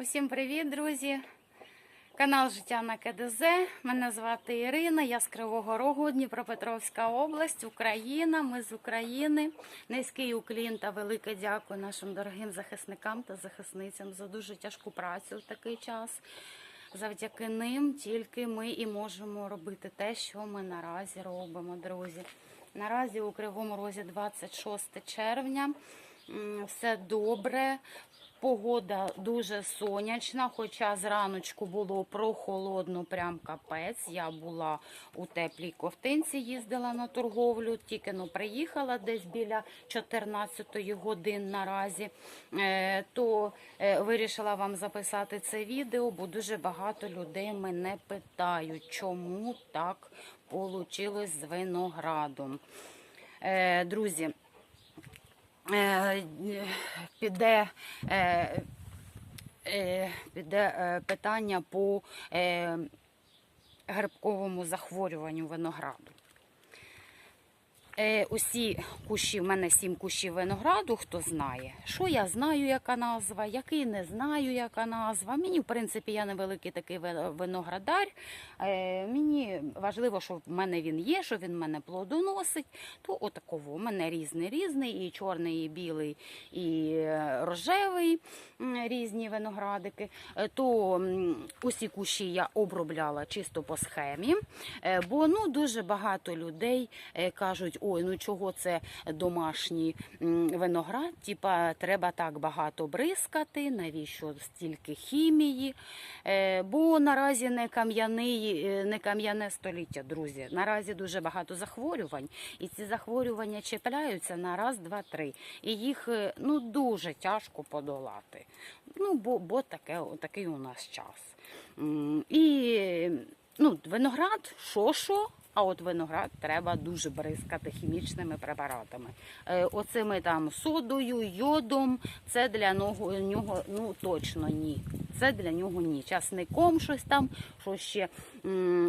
Усім привіт, друзі! Канал Життя на КДЗ. Мене звати Ірина, я з Кривого Рогу, Дніпропетровська область, Україна. Ми з України. Низький уклін та велике дякую нашим дорогим захисникам та захисницям за дуже тяжку працю в такий час. Завдяки ним тільки ми і можемо робити те, що ми наразі робимо, друзі. Наразі у Кривому Розі 26 червня. Все добре. Погода дуже сонячна, хоча зраночку було прохолодно, прям капець. Я була у теплій ковтинці, їздила на торговлю, тільки но приїхала десь біля 14 годин наразі. Е, То е, вирішила вам записати це відео, бо дуже багато людей мене питають, чому так вийшло з виноградом. Е, Друзі, піде, е, е, піде е, питання по грибковому захворюванню винограду. Е, усі кущі, в мене сім кущів винограду, хто знає. Що я знаю, яка назва, який не знаю, яка назва. Мені, в принципі, я невеликий такий виноградар. Е, мені важливо, що в мене він є, що він мене плодоносить. То отаково. У мене різний різний, і чорний, і білий, і е, рожевий різні виноградики. То усі кущі я обробляла чисто по схемі. Бо ну дуже багато людей кажуть: ой, ну чого це домашній виноград? Типа треба так багато бризкати, навіщо стільки хімії? Е, Бо наразі не кам'яний, е, не кам'яне століття, друзі. Наразі дуже багато захворювань, і ці захворювання чіпляються на раз, два, три. І їх е, ну дуже тяжко подолати. Ну бо, бо таке, такий у нас час. І ну, виноград, що що, а от виноград треба дуже бризкати хімічними препаратами. Е, Оцими там содою, йодом, це для нього, ну точно ні. Це для нього ні. Часником щось там, що ще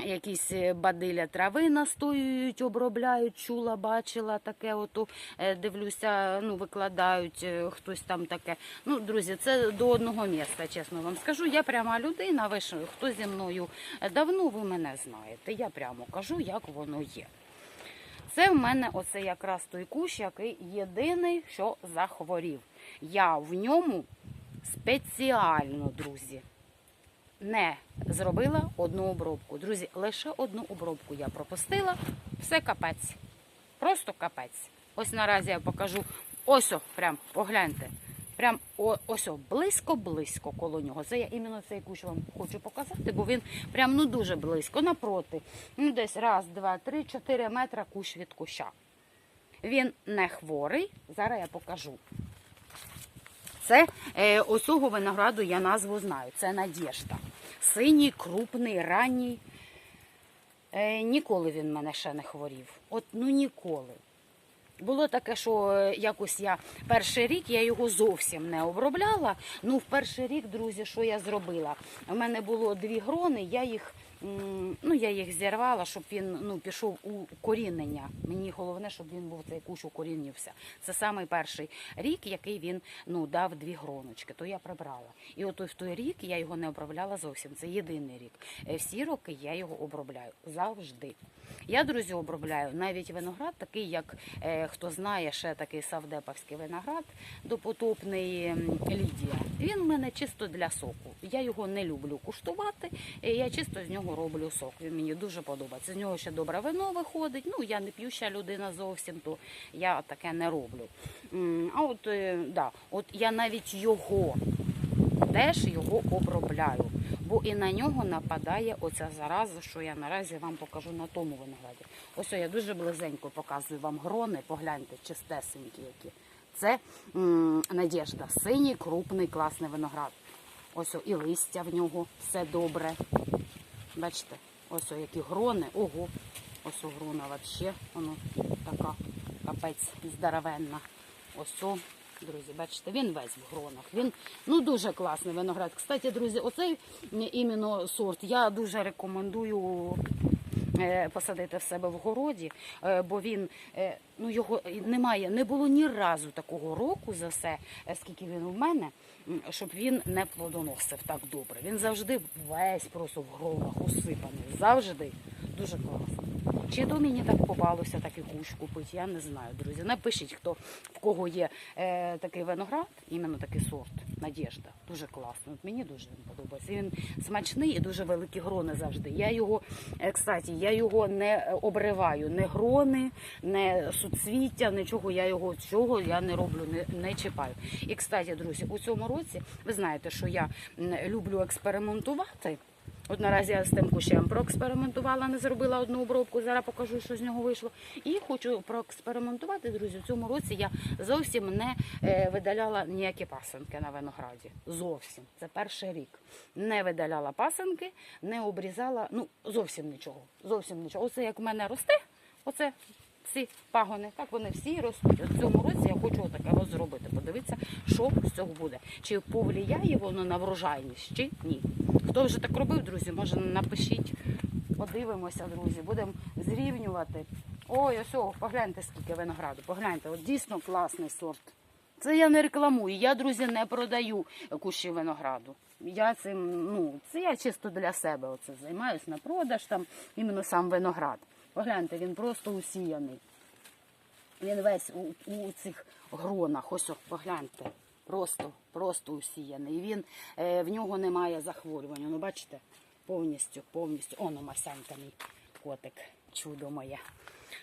якісь е, бадиля трави настоюють, обробляють, чула, бачила таке. Ото е, дивлюся, ну викладають хтось там таке. Ну, друзі, це до одного міста, чесно вам скажу. Я пряма людина. Ви ж хто зі мною давно, ви мене знаєте. Я прямо кажу, як воно є. Це в мене оце якраз той кущ, який єдиний, що захворів. Я в ньому спеціально, друзі, не зробила одну обробку. Друзі, лише одну обробку я пропустила. Все капець. Просто капець. Ось наразі я покажу. Ось, о, прям погляньте. Прям ось близько-близько коло нього. Це я іменно цей кущ вам хочу показати, бо він прям ну дуже близько, напроти. Ну, десь раз, два, три, чотири метра кущ від куща. Він не хворий. Зараз я покажу. Це е, ось винограду я назву знаю. Це Надєжда. Синій, крупний, ранній. Е, ніколи він мене ще не хворів. От ну ніколи. Було таке, що е, якось я перший рік я його зовсім не обробляла. Ну, в перший рік, друзі, що я зробила? У мене було дві грони, я їх. Ну, я їх зірвала, щоб він ну, пішов у корінення. Мені головне, щоб він був цей кущ укорінився. Це самий перший рік, який він ну, дав дві гроночки, то я прибрала. І от в той рік я його не обробляла зовсім. Це єдиний рік. Е, Всі роки я його обробляю завжди. Я, друзі, обробляю навіть виноград, такий, як е, хто знає, ще такий савдеповський виноград, допотопний Лідія. Він в мене чисто для соку. Я його не люблю куштувати, е, я чисто з нього роблю сок. Він мені дуже подобається. З нього ще добре вино виходить. Ну, я не п'юща людина зовсім, то я таке не роблю. А от, е, да, от я навіть його теж його обробляю, бо і на нього нападає оця зараза, що я наразі вам покажу на тому винограді. Ось я дуже близенько показую вам грони, погляньте, чистесенькі які. Це м, Надєжда, синій, крупний, класний виноград. Ось і листя в нього все добре. Бачите, ось які грони. Ого, ось о, грона взагалі, воно така капець здоровенна. Ось друзі, бачите, він весь в гронах. Він ну дуже класний виноград. Кстати, друзі, оцей іменно сорт я дуже рекомендую посадити в себе в городі, е, бо він е, ну його немає, не було ні разу такого року за все, е, скільки він у мене, щоб він не плодоносив так добре. Він завжди весь просто в гровах усипаний. Завжди дуже класно. Чи то мені так попалося такий кущ купити, я не знаю, друзі. Напишіть, хто в кого є е, такий виноград, іменно такий сорт Надєжда. Дуже класно. От мені дуже він подобається. Він смачний і дуже великі грони завжди. Я його, е, кстати, я його не обриваю, не грони, не суцвіття, нічого. Я його цього я не роблю, не, не чіпаю. І кстати, друзі, у цьому році ви знаєте, що я люблю експериментувати. От наразі я з тим кущем проекспериментувала, не зробила одну обробку. Зараз покажу, що з нього вийшло. І хочу проекспериментувати, друзі. В цьому році я зовсім не е, видаляла ніякі пасенки на винограді. Зовсім. Це перший рік. Не видаляла пасенки, не обрізала, ну зовсім нічого. Зовсім нічого. Оце як в мене росте, оце всі пагони, так вони всі ростуть. В цьому році я хочу отаке от зробити. Подивитися, що з цього буде. Чи повлияє воно на врожайність, чи ні. Хто вже так робив, друзі, може напишіть, подивимося, друзі, будемо зрівнювати. Ой, ось, о, погляньте, скільки винограду. Погляньте, от дійсно класний сорт. Це я не рекламую. Я, друзі, не продаю кущі винограду. Я цим, ну, це я чисто для себе оце займаюсь на продаж, там іменно сам виноград. Погляньте, він просто усіяний. Він весь у, у цих гронах. Ось, о, погляньте. Просто, просто усіяний. І він, е, в нього немає захворювання. Ну, бачите, повністю, повністю. Оно Масянька мій котик, чудо моє.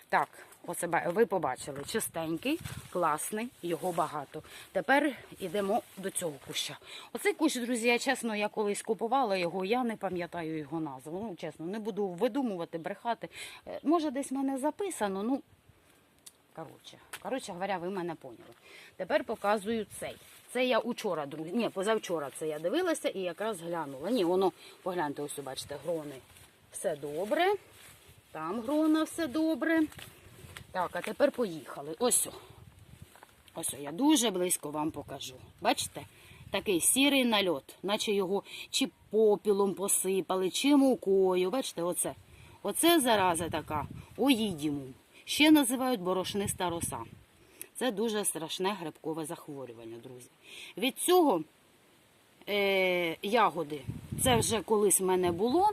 Так, оце ви побачили. Чистенький, класний, його багато. Тепер йдемо до цього куща. Оцей кущ, друзі, я чесно, я колись купувала його, я не пам'ятаю його назву. Ну, чесно, не буду видумувати, брехати. Е, Може, десь в мене записано, ну. Коротше, коротше говоря, ви мене поняли. Тепер показую цей. Це я учора, друзі. Ні, позавчора це я дивилася і якраз глянула. Ні, воно, погляньте, ось бачите, грони. Все добре. Там грона все добре. Так, а тепер поїхали. Ось. о. Ось я дуже близько вам покажу. Бачите? Такий сірий нальот, наче його чи попілом посипали, чи мукою. Бачите, оце. Оце зараза така, оїдімум. Ще називають борошниста роса. Це дуже страшне грибкове захворювання, друзі. Від цього е, ягоди, це вже колись в мене було.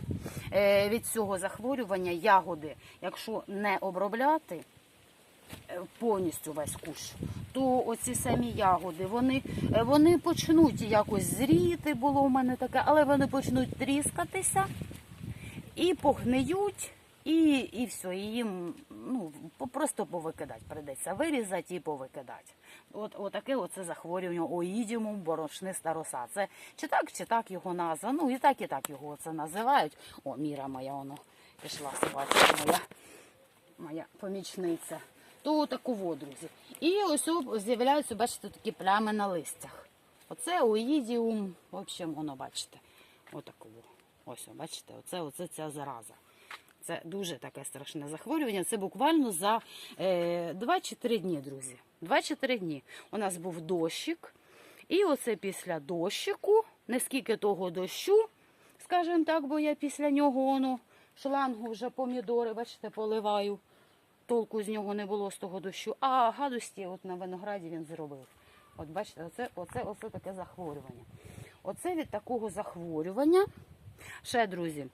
Е, від цього захворювання ягоди, якщо не обробляти е, повністю весь кущ, то оці самі ягоди, вони, е, вони почнуть якось зріти, було у мене таке, але вони почнуть тріскатися і погниють, і, і все, і їм ну, просто повикидати прийдеться. Вирізати і повикидати. От, отаке оце захворювання оїдімум борошниста роса. Це чи так, чи так його назва. Ну і так, і так його це називають. О, міра моя, воно пішла собачка моя, моя помічниця. То таково, друзі. І ось з'являються, бачите, такі плями на листях. Оце оїдіум, в общем, воно, бачите, отаково. Ось, бачите, оце, оце ця зараза. Це дуже таке страшне захворювання. Це буквально за е, 2 чи 3 дні, друзі. 2-4 дні. У нас був дощик. І оце після дощику, не скільки того дощу, скажімо так, бо я після нього воно шлангу вже помідори, бачите, поливаю. Толку з нього не було з того дощу. А гадості от на винограді він зробив. От бачите, оце, оце, оце таке захворювання. Оце від такого захворювання. Ще, друзі,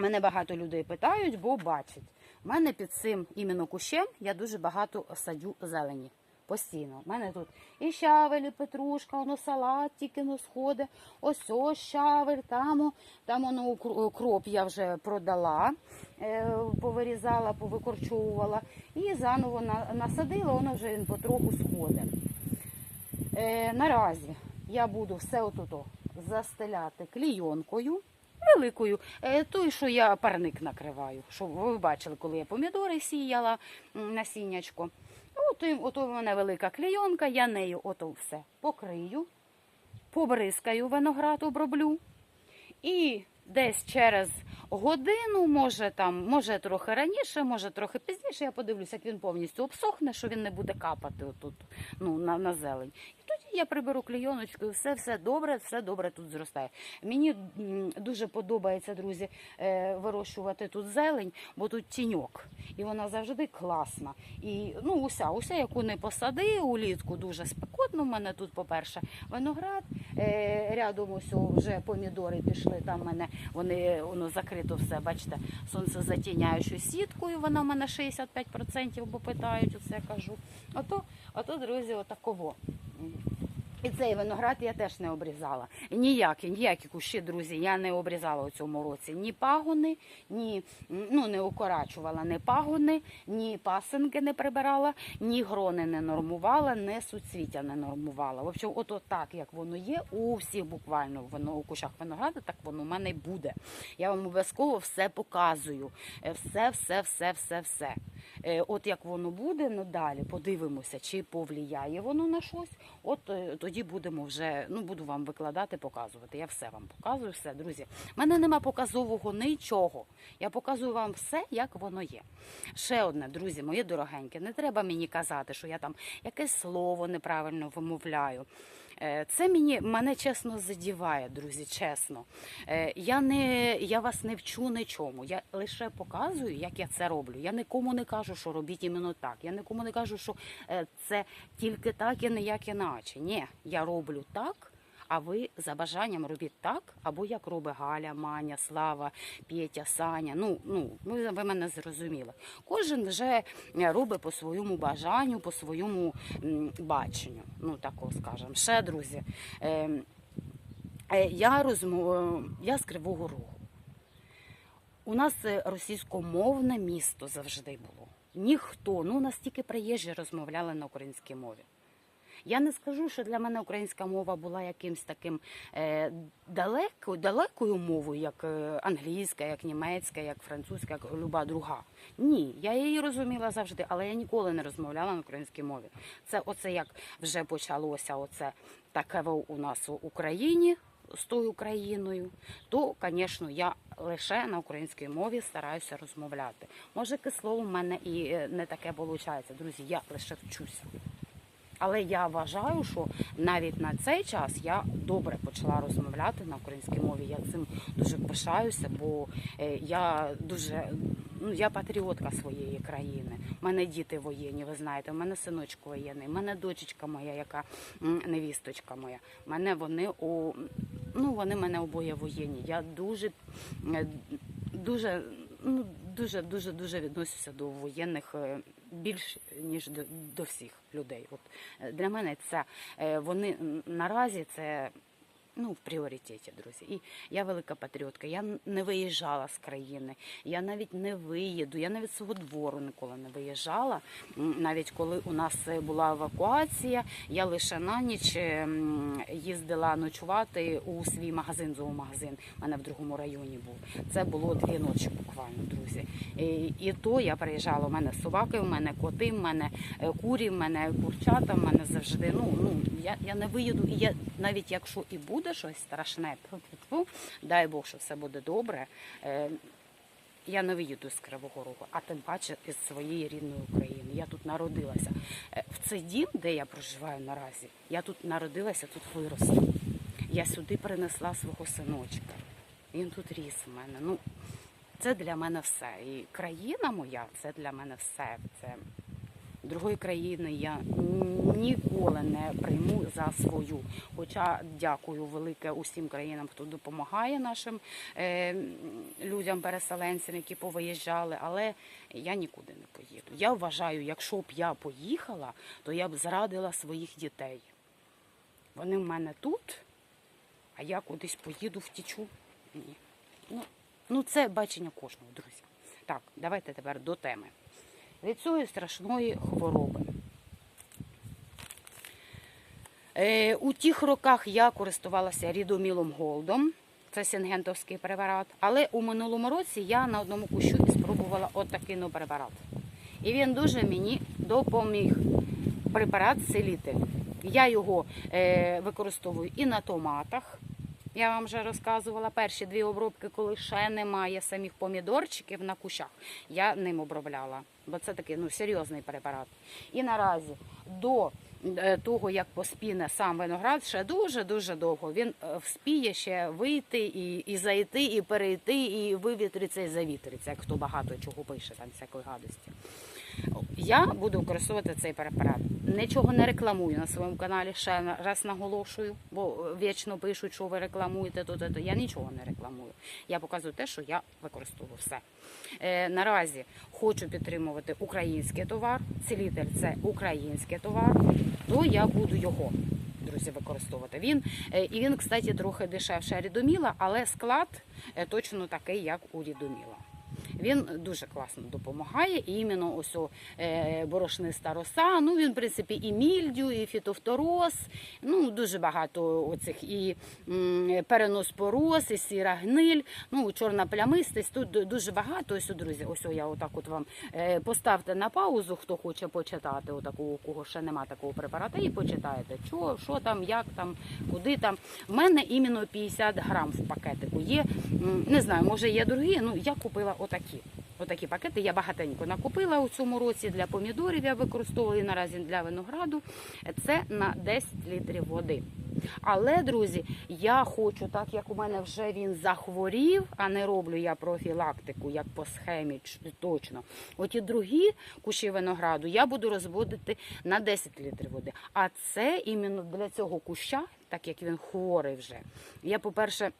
Мене багато людей питають, бо бачать. У мене під цим іменно кущем я дуже багато садю зелені. Постійно. У мене тут і щавель, і петрушка, воно салат тільки но сходить. Ось ось щавель, там, там воно укр- укроп я вже продала, е, повирізала, повикорчовувала. І заново насадила, воно вже потроху сходить. Е, наразі я буду все отут застеляти клійонкою великою. Е, той, що я парник накриваю. Щоб ви бачили, коли я помідори сіяла насіннячко. От, от у мене велика клійонка, я нею ото все покрию, побризкаю виноград, оброблю. І десь через годину, може там, може трохи раніше, може трохи пізніше, я подивлюся, як він повністю обсохне, що він не буде капати отут, ну, на, на зелень. Я приберу клійоночкою, все, все добре, все добре тут зростає. Мені дуже подобається, друзі, е, вирощувати тут зелень, бо тут тіньок. І вона завжди класна. І ну, уся, уся, яку не посади, улітку дуже спекотно. У мене тут, по-перше, виноград. Е, рядом ось вже помідори пішли. Там в мене вони воно закрито все. Бачите, сонце затіняючою сіткою. Вона в мене 65%, бо питають, оце я кажу. Ото, ото, друзі, отаково. І цей виноград я теж не обрізала. Ніякі, ніякі кущі, друзі, я не обрізала у цьому році. Ні пагони, ні ну не укорачувала ні пагони, ні пасинки не прибирала, ні грони не нормувала, ні суцвіття не нормувала. В общем, ото так, як воно є, у всіх буквально воно у кущах винограду, так воно в мене буде. Я вам обов'язково все показую. Е, Все, все, все, все, все. Е, От як воно буде надалі, подивимося, чи повлияє воно на щось. От е, тоді будемо вже, ну буду вам викладати, показувати. Я все вам показую, все, друзі. У мене нема показового нічого. Я показую вам все, як воно є. Ще одне, друзі, мої дорогенькі, не треба мені казати, що я там якесь слово неправильно вимовляю. Е, Це мені мене чесно задіває, друзі, чесно. Е, Я не я вас не вчу нічому. Я лише показую, як я це роблю. Я нікому не кажу, що робіть іменно так. Я нікому не кажу, що е, це тільки так і ніяк іначе. Ні, я роблю так. А ви за бажанням робіть так, або як робить Галя, Маня, Слава, Петя, Саня. Ну, ну ви, ви мене зрозуміли. Кожен вже е, робить по своєму бажанню, по своєму баченню. Ну, тако скажемо. Ще, друзі, е, е, я, розмов... я з Кривого Рогу. У нас е, російськомовне місто завжди було. Ніхто, ну настільки приїжджі розмовляли на українській мові. Я не скажу, що для мене українська мова була якимсь таким е, далекою, далекою мовою, як е, англійська, як німецька, як французька, як люба друга. Ні, я її розуміла завжди, але я ніколи не розмовляла на українській мові. Це оце як вже почалося, оце таке у нас в Україні з тою країною, то, звісно, я лише на українській мові стараюся розмовляти. Може, слово в мене і е, не таке виходить. Друзі, я лише вчуся. Але я вважаю, що навіть на цей час я добре почала розмовляти на українській мові. Я цим дуже пишаюся, бо е, я дуже ну я патріотка своєї країни. У мене діти воєнні, ви знаєте, у мене синочок воєнний, у мене дочечка моя, яка невісточка моя. Мене вони у ну вони мене обоє воєнні. Я дуже е, дуже ну дуже дуже дуже відносюся до воєнних е, більш ніж до, до всіх людей. От е, для мене це е, вони наразі це. Ну, в пріоритеті, друзі. І я велика патріотка. Я не виїжджала з країни. Я навіть не виїду. Я навіть свого двору ніколи не виїжджала. Навіть коли у нас е, була евакуація, я лише на ніч е, їздила ночувати у свій магазин, зоомагазин. У мене в другому районі був. Це було дві ночі буквально, друзі. І, і то я приїжджала. У мене собаки, у мене коти, в мене е, курі, в мене курчата, в мене завжди. Ну, ну я, я не виїду. І я навіть якщо і буде щось страшне, дай Бог, що все буде добре. Е, я не виїду з Кривого Рогу, а тим паче із своєї рідної України. Я тут народилася. Е, В цей дім, де я проживаю наразі, я тут народилася, тут виросла. Я сюди принесла свого синочка. Він тут ріс у мене. Ну, це для мене все. І країна моя це для мене все. Це другої країни я ніколи не прийму за свою. Хоча дякую велике усім країнам, хто допомагає нашим е, людям, переселенцям, які повиїжджали, але я нікуди не поїду. Я вважаю, якщо б я поїхала, то я б зрадила своїх дітей. Вони в мене тут, а я кудись поїду, втічу. Ні. Ну, ну це бачення кожного, друзі. Так, давайте тепер до теми. Від цієї страшної хвороби. Е, у тих роках я користувалася рідомілом голдом, це сінгентовський препарат, але у минулому році я на одному кущу спробувала отакий ну, препарат. І він дуже мені допоміг. Препарат целитель. Я його е, використовую і на томатах, Я вам вже розказувала перші дві обробки, коли ще немає самих помідорчиків на кущах. Я ним обробляла, бо це такий ну, серйозний препарат. І наразі до е, того, як поспіне сам виноград, ще дуже-дуже довго. Він е, вспіє ще вийти і, і зайти, і перейти, і вивітриться, і завітриться, як хто багато чого пише, там всякої гадості. Я буду використовувати цей препарат. Нічого не рекламую на своєму каналі. Ще раз наголошую, бо вічно пишуть, що ви рекламуєте то, то, то. Я нічого не рекламую. Я показую те, що я використовую все. Е, наразі хочу підтримувати український товар. Цілитель це український товар, то я буду його. Друзі, використовувати він е, і він, кстати, трохи дешевше рідоміла, але склад е, точно такий, як у рідоміла. Він дуже класно допомагає. Іменно ось о, е, борошниста роса. Ну він, в принципі, і мільдю, і фітофтороз. Ну дуже багато оцих і м, переноспороз, і сіра гниль. Ну чорна плямистість. Тут дуже багато. Ось, друзі, ось я отак от вам е, поставте на паузу, хто хоче почитати, отакого, у кого ще нема такого препарату, і почитаєте, що, що там, як там, куди там. В мене іменно 50 грам в пакетику є. Не знаю, може є другі. Ну я купила отакі. Отакі пакети я багатенько накупила у цьому році для помідорів. Я використовую наразі для винограду. Це на 10 літрів води. Але, друзі, я хочу, так як у мене вже він захворів, а не роблю я профілактику, як по схемі точно. Оті другі кущі винограду я буду розводити на 10 літрів води. А це іменно для цього куща, так як він хворий вже. Я, по-перше,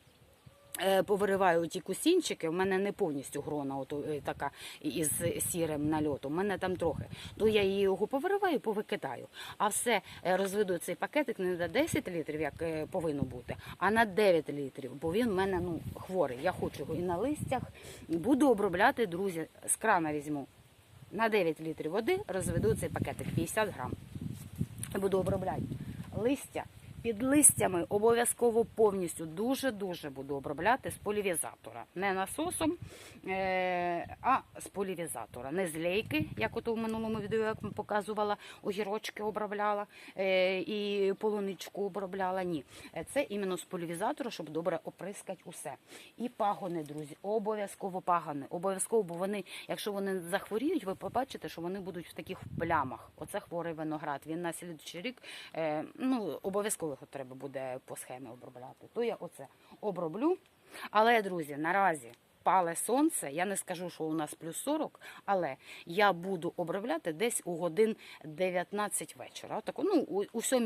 Повириваю ті кусінчики, в мене не повністю грона ото, е, така із сірим нальотом, у мене там трохи. То я її його повириваю, повикидаю. А все е, розведу цей пакетик не на 10 літрів, як е, повинно бути, а на 9 літрів, бо він в мене ну, хворий. Я хочу його і на листях. Буду обробляти, друзі, з крана візьму. На 9 літрів води розведу цей пакетик 50 грам. Буду обробляти листя. Під листями обов'язково повністю дуже-дуже буду обробляти з полівізатора. Не насосом, е, а з полівізатора. Не з лейки, як ото в минулому відео я вам показувала, огірочки обробляла е, і полуничку обробляла. Ні. Е, Це іменно з полівізатора, щоб добре оприскати усе. І пагони, друзі, обов'язково пагони. Обов'язково, бо вони, якщо вони захворіють, ви побачите, що вони будуть в таких плямах. Оце хворий виноград. Він на слідчий рік ну, обов'язково його треба буде по схемі обробляти. То я оце оброблю. Але, друзі, наразі. Пале сонце, я не скажу, що у нас плюс 40, але я буду обробляти десь у годин 19 вечора. Отаку, ну, у, у 7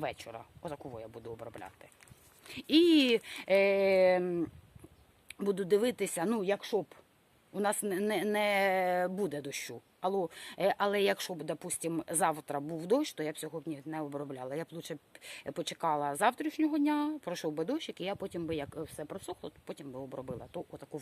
вечора. Отаку я буду обробляти. І е, буду дивитися, ну, якщо б у нас не, не, не буде дощу. Але, але якщо б, допустим, завтра був дощ, то я б сьогодні не обробляла. Я б лучше почекала завтрашнього дня, пройшов би дощик, і я потім би, як все просохло, потім би обробила. То отаку.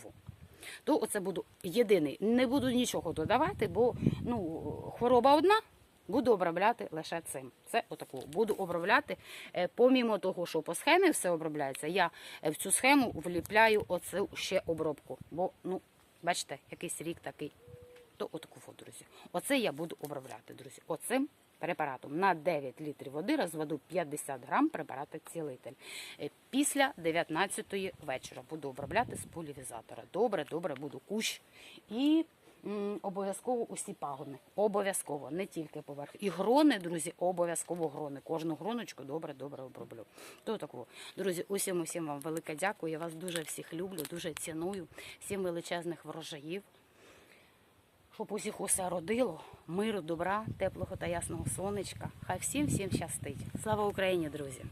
То оце буду єдиний. Не буду нічого додавати, бо ну, хвороба одна. Буду обробляти лише цим. Це отаку. Буду обробляти. Е, Помімо того, що по схемі все обробляється, я е, в цю схему вліпляю оцю ще обробку. Бо, ну, бачите, якийсь рік такий. То отаку воду, друзі. Оце я буду обробляти, друзі. Оцим препаратом на 9 літрів води розведу 50 грам препарату цілитель. Е, Після 19-ї вечора буду обробляти з полівізатора. Добре, добре, буду кущ. І обов'язково усі пагони. Обов'язково, не тільки поверх. І грони, друзі, обов'язково грони. Кожну гроночку добре, добре оброблю. То такого. Друзі, усім усім вам велике дякую. Я вас дуже всіх люблю, дуже ціную. Всім величезних врожаїв. Щоб усіх родило, миру, добра, теплого та ясного сонечка. Хай всім всім щастить. Слава Україні, друзі!